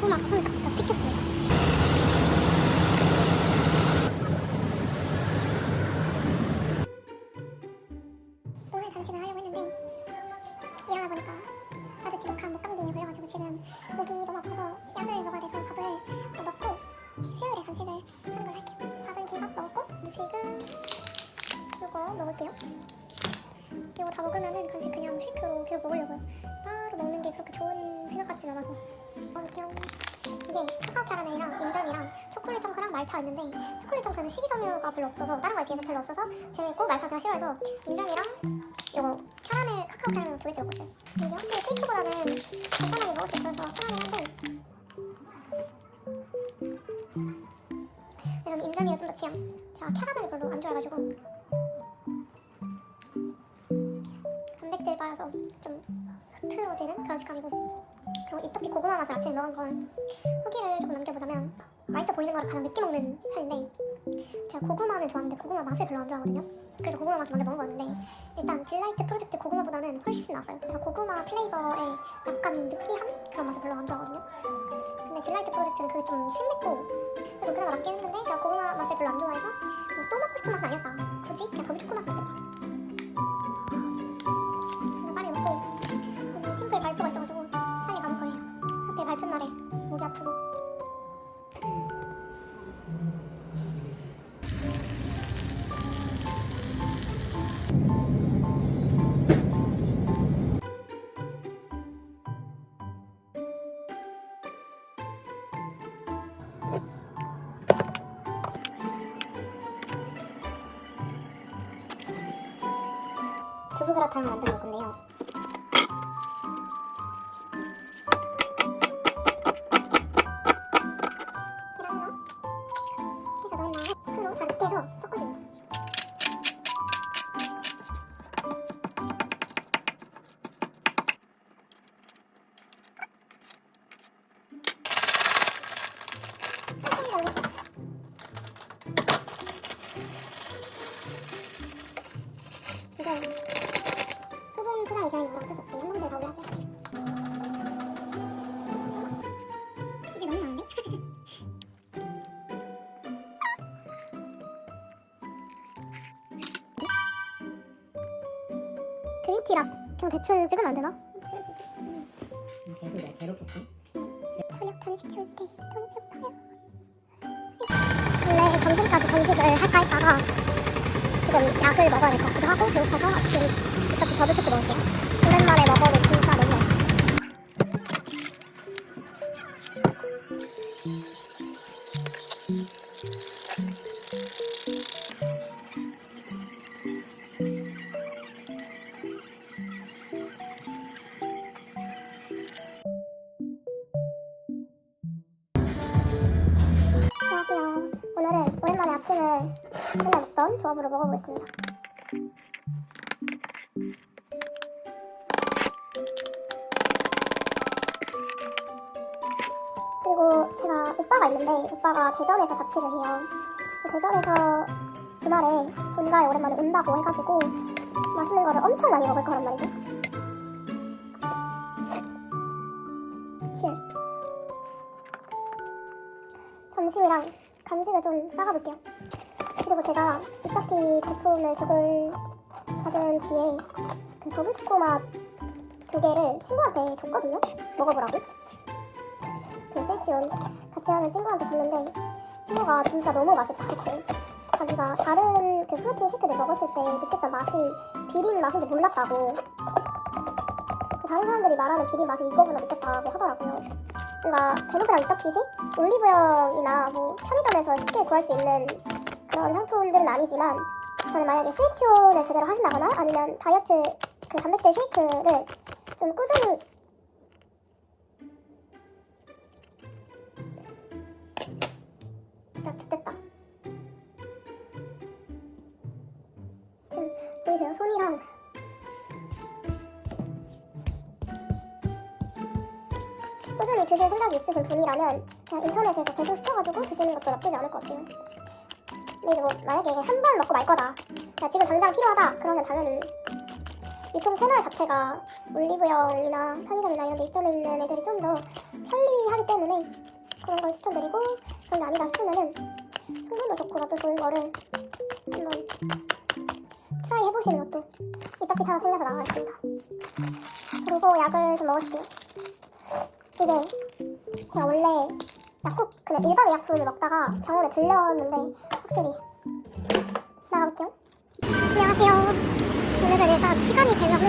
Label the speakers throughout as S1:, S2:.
S1: 고구마 손을 딱 짚어서 픽했습니다. 오늘 단식을 하려고 했는데 일어나 보니까 아주 지독한 목감기에 걸려가지고 지금 목이 너무 아파서 약을 먹어야 돼서 밥을 어, 먹고 수요일에 간식을 하는 걸 할게요. 밥은 김밥 먹고 지금 이거 먹을게요. 이거 다 먹으면은 간식 그냥 쉐이크로 계속 먹으려고요. 그렇게 좋은 생각 같진 않아서 먹을게요. 이게 카카오 캐러멜이랑 인전이랑 초콜릿 청크랑 말차 있는데 초콜릿 청크는 식이섬유가 별로 없어서 다른 거에 비해서 별로 없어서 재밌고 말차 제가 싫어해서 인전이랑 이거 캐러멜 카카오 캐러멜 두 개째 먹고 있어요. 이게 확실히 케이크보다는 간단하게 먹을 수 있어서 편하긴 한데 그래서 인전이가 좀 더 취향. 제가 캐러멜을 별로 안 좋아해가지고 단백질 빠져서 좀 흐트러지는 그런 식감이고. 그리고 이 토피 고구마 맛을 아침에 먹은 건 후기를 조금 남겨보자면 맛있어 보이는 거를 가장 늦게 먹는 편인데 제가 고구마는 좋아하는데 고구마 맛을 별로 안 좋아하거든요. 그래서 고구마 맛을 먼저 먹은 거였는데 일단 딜라이트 프로젝트 고구마보다는 훨씬 나았어요. 고구마 플레이버의 약간 느끼한 그런 맛을 별로 안 좋아하거든요. 근데 딜라이트 프로젝트는 그게 좀 심했고 그래도 그나마 낫긴 했는데 제가 고구마 맛을 별로 안 좋아해서 뭐 또 먹고 싶은 맛은 아니었다. 굳이? 그냥 더비 그라탕을 만들어 볼 건데요. 그린티라 그냥 대충 찍으면 안 되나?
S2: 계속 제로 포트
S1: 저녁 단식 줄때. 원래 점심까지 단식을 할까 했다가 지금 약을 먹어야 될 것 같기도 하고 배고파서 아침 이렇게 더블 초코 먹을게요. 오랜만에 먹어도 진짜 맨날 먹던 조합으로 먹어보겠습니다. 그리고 제가 오빠가 있는데 오빠가 대전에서 자취를 해요. 대전에서 주말에 본가에 오랜만에 온다고 해가지고 맛있는 거를 엄청 많이 먹을 거란 말이죠. Cheers. 점심이랑 간식을 좀 싸가볼게요. 그리고 제가 이터키 제품을 제공받은 뒤에 그 더블 초코 맛 두 개를 친구한테 줬거든요. 먹어보라고. 그 스위치온 같이 하는 친구한테 줬는데 친구가 진짜 너무 맛있다고 자기가 다른 그 프로틴 쉐이크들 먹었을 때 느꼈던 맛이 비린 맛인지 몰랐다고 그 다른 사람들이 말하는 비린 맛이 이거보다 느꼈다고 하더라고요. 뭔가 베노브랑 이터키식 올리브영이나 뭐 편의점에서 쉽게 구할 수 있는 그런 상품들은 아니지만 저는 만약에 스위치온을 제대로 하신다거나 아니면 다이어트 그 단백질 쉐이크를 좀 꾸준히 진짜 좋겠다 지금 보이세요? 손이랑 꾸준히 드실 생각이 있으신 분이라면 그냥 인터넷에서 배송 시켜가지고 드시는 것도 나쁘지 않을 것 같아요. 근데 이제 뭐 만약에 한 번 먹고 말 거다. 야, 지금 당장 필요하다. 그러면 당연히 유통 채널 자체가 올리브영이나 편의점이나 이런 데 입점해 있는 애들이 좀 더 편리하기 때문에 그런 걸 추천드리고 그런데 아니다 싶으면은 성분도 좋고 맛도 좋은 거를 한번 트라이 해보시는 것도 이따 하나 챙겨서 나가겠습니다. 그리고 약을 좀 먹을게요. 이게 제가 원래 약국 그냥 일반 의약품을 먹다가 병원에 들렸는데 확실히 나가볼게요. 안녕하세요. 오늘은 일단 시간이 되면은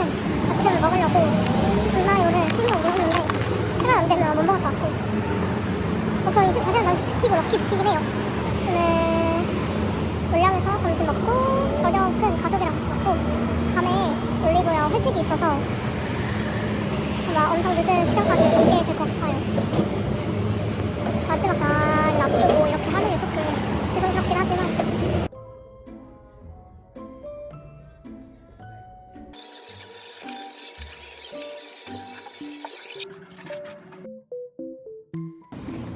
S1: 아침을 먹으려고 불나요를 생각을 했는데 시간 안 되면 못 먹을 것 같고 보통 24시간 단식 지키고 럭키 지키긴 해요. 오늘 올량에서 점심 먹고 저녁은 가족이랑 같이 먹고 밤에 올리브영 회식이 있어서 아마 엄청 늦은 시간까지 먹게 될 것 같아요.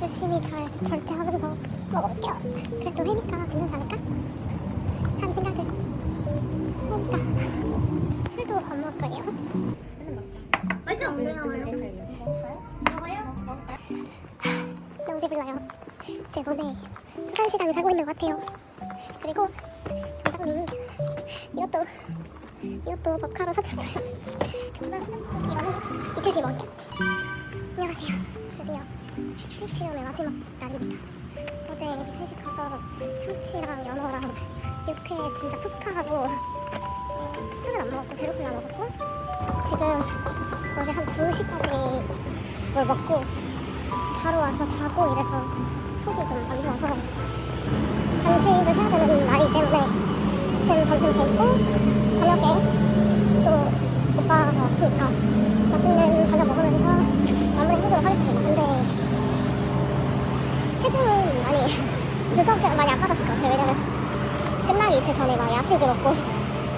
S1: 열심히 잘 절제하면서 먹어볼게요. 그래도 회니까 괜찮지 않을까? 하는 생각을 하니까 술도 밥 먹을 거예요.
S2: 맞죠?
S1: 너무 배불러요. 제 몸에 수산시장이 살고 있는 것 같아요. 그리고 점장님이 이것도 이것도 법카로 사줬어요. 그렇지만 이거는 이틀 뒤에 먹을게요. 안녕하세요. 스위치룸의 마지막 날입니다. 어제 회식 가서 참치랑 연어랑 육회 진짜 푹 하고 어, 술은 안 먹었고 제로콜라 먹었고 지금 어제 한 2시까지 뭘 먹고 바로 와서 자고 이래서 속이 좀 안 좋아서 단식을 해야 되는 날이기 때문에 지금 점심 먹고 저녁에 또 오빠가 왔으니까 맛있는 저녁 먹으면서 마무리 해보도록 하겠습니다. 체중은 많이 누적 많이 아파졌을 것 같아요. 왜냐면 끝나기 이틀 전에 막 야식을 먹고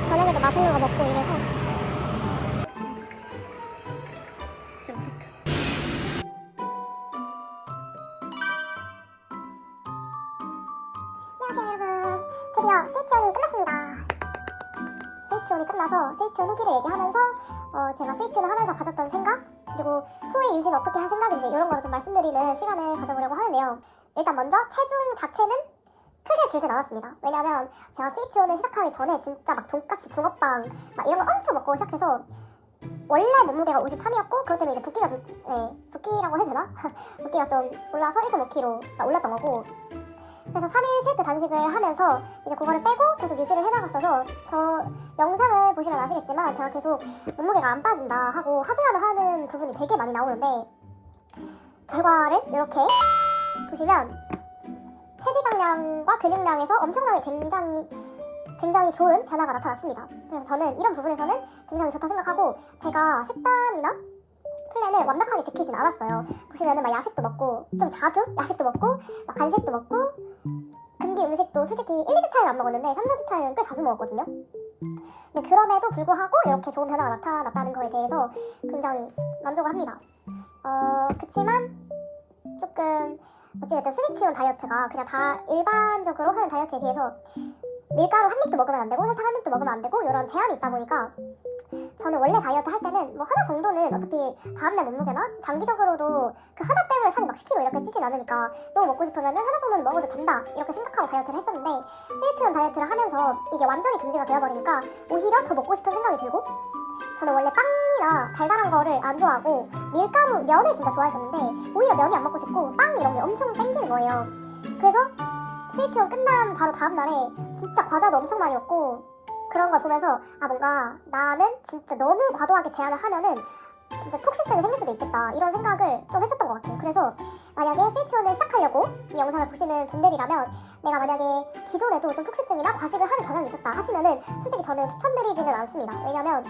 S1: 저녁에도 맛있는 거 먹고 이래서. 안녕하세요 드디어 스위치온이 끝났습니다. 스위치온이 끝나서 스위치온 후기를 얘기하면서 어, 제가 스위치를 하면서 가졌던 생각 그리고 후에 유지는 어떻게 할 생각인지 이런 거를 좀 말씀드리는 시간을 가져보려고 하는데요 일단 먼저 체중 자체는 크게 줄진 않았습니다 왜냐면 제가 스위치온을 시작하기 전에 진짜 막 돈가스, 붕어빵 막 이런 거 엄청 먹고 시작해서 원래 몸무게가 53이었고 그것 때문에 이제 붓기가 좀 예, 붓기라고 해도 되나? 붓기가 좀 올라서 1.5kg 올랐던 거고 그래서 3일 쉴 때 단식을 하면서 이제 그거를 빼고 계속 유지를 해나갔어서 저 영상을 보시면 아시겠지만 제가 계속 몸무게가 안 빠진다 하고 하소연을 하는 부분이 되게 많이 나오는데 결과를 이렇게 보시면 체지방량과 근육량에서 엄청나게 굉장히 굉장히 좋은 변화가 나타났습니다. 그래서 저는 이런 부분에서는 굉장히 좋다 생각하고 제가 식단이나 플랜을 완벽하게 지키진 않았어요. 보시면은 막 야식도 먹고 좀 자주 야식도 먹고 막 간식도 먹고 음식도 솔직히 1, 2주 차이는 안 먹었는데 3, 4주 차이는 꽤 자주 먹었거든요. 근데 그럼에도 불구하고 이렇게 좋은 변화가 나타났다는 거에 대해서 굉장히 만족을 합니다. 어, 그치만 조금 어찌됐든 스위치온 다이어트가 그냥 다 일반적으로 하는 다이어트에 비해서 밀가루 한 입도 먹으면 안 되고 설탕 한 입도 먹으면 안 되고 이런 제한이 있다 보니까 저는 원래 다이어트 할 때는 뭐 하나 정도는 어차피 다음날 몸무게나 장기적으로도 그 하나 때문에 살이 막 10kg 이렇게 찌진 않으니까 너무 먹고 싶으면은 하나 정도는 먹어도 된다 이렇게 생각하고 다이어트를 했었는데 스위치온 다이어트를 하면서 이게 완전히 금지가 되어버리니까 오히려 더 먹고 싶은 생각이 들고 저는 원래 빵이나 달달한 거를 안 좋아하고 밀가루 면을 진짜 좋아했었는데 오히려 면이 안 먹고 싶고 빵 이런 게 엄청 땡기는 거예요. 그래서 스위치온 끝난 바로 다음날에 진짜 과자도 엄청 많이 먹고 그런 걸 보면서 아 뭔가 나는 진짜 너무 과도하게 제한을 하면은 진짜 폭식증이 생길 수도 있겠다. 이런 생각을 좀 했었던 것 같아요. 그래서 만약에 스위치온을 시작하려고 이 영상을 보시는 분들이라면 내가 만약에 기존에도 좀 폭식증이나 과식을 하는 경향이 있었다 하시면은 솔직히 저는 추천드리지는 않습니다. 왜냐면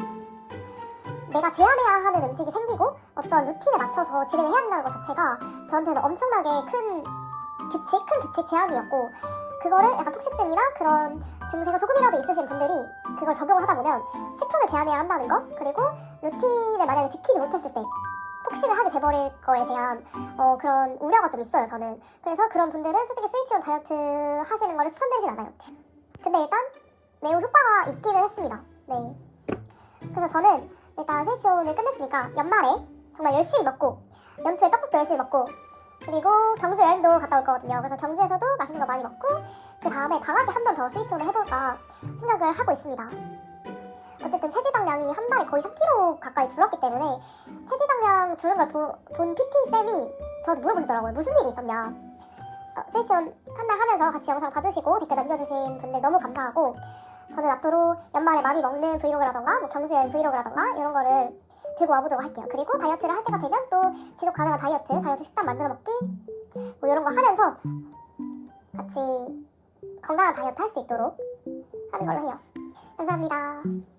S1: 내가 제한해야 하는 음식이 생기고 어떤 루틴에 맞춰서 진행을 해야 된다는 것 자체가 저한테는 엄청나게 큰 규칙, 큰 규칙 제한이었고 그거를 약간 폭식증이나 그런 증세가 조금이라도 있으신 분들이 그걸 적용을 하다 보면 식품을 제한해야 한다는 거 그리고 루틴을 만약에 지키지 못했을 때 폭식을 하게 돼버릴 거에 대한 어, 그런 우려가 좀 있어요 저는. 그래서 그런 분들은 솔직히 스위치온 다이어트 하시는 거를 추천드리진 않아요. 근데 일단 매우 효과가 있기는 했습니다. 네. 그래서 저는 일단 스위치온을 끝냈으니까 연말에 정말 열심히 먹고 연초에 떡국도 열심히 먹고 그리고 경주 여행도 갔다 올 거거든요. 그래서 경주에서도 맛있는 거 많이 먹고 그 다음에 방학에 한번 더 스위치온을 해볼까 생각을 하고 있습니다. 어쨌든 체지방량이 한 달에 거의 3kg 가까이 줄었기 때문에 체지방량 줄은 걸본 PT 쌤이 저한테 물어보시더라고요. 무슨 일이 있었냐. 어, 스위치온 한달 하면서 같이 영상 봐주시고 댓글 남겨주신 분들 너무 감사하고 저는 앞으로 연말에 많이 먹는 브이로그라던가 뭐 경주 여행 브이로그라던가 이런 거를 들고 와보도록 할게요. 그리고 다이어트를 할 때가 되면 또 지속 가능한 다이어트, 다이어트 식단 만들어 먹기 뭐 이런 거 하면서 같이 건강한 다이어트 할 수 있도록 하는 걸로 해요. 감사합니다.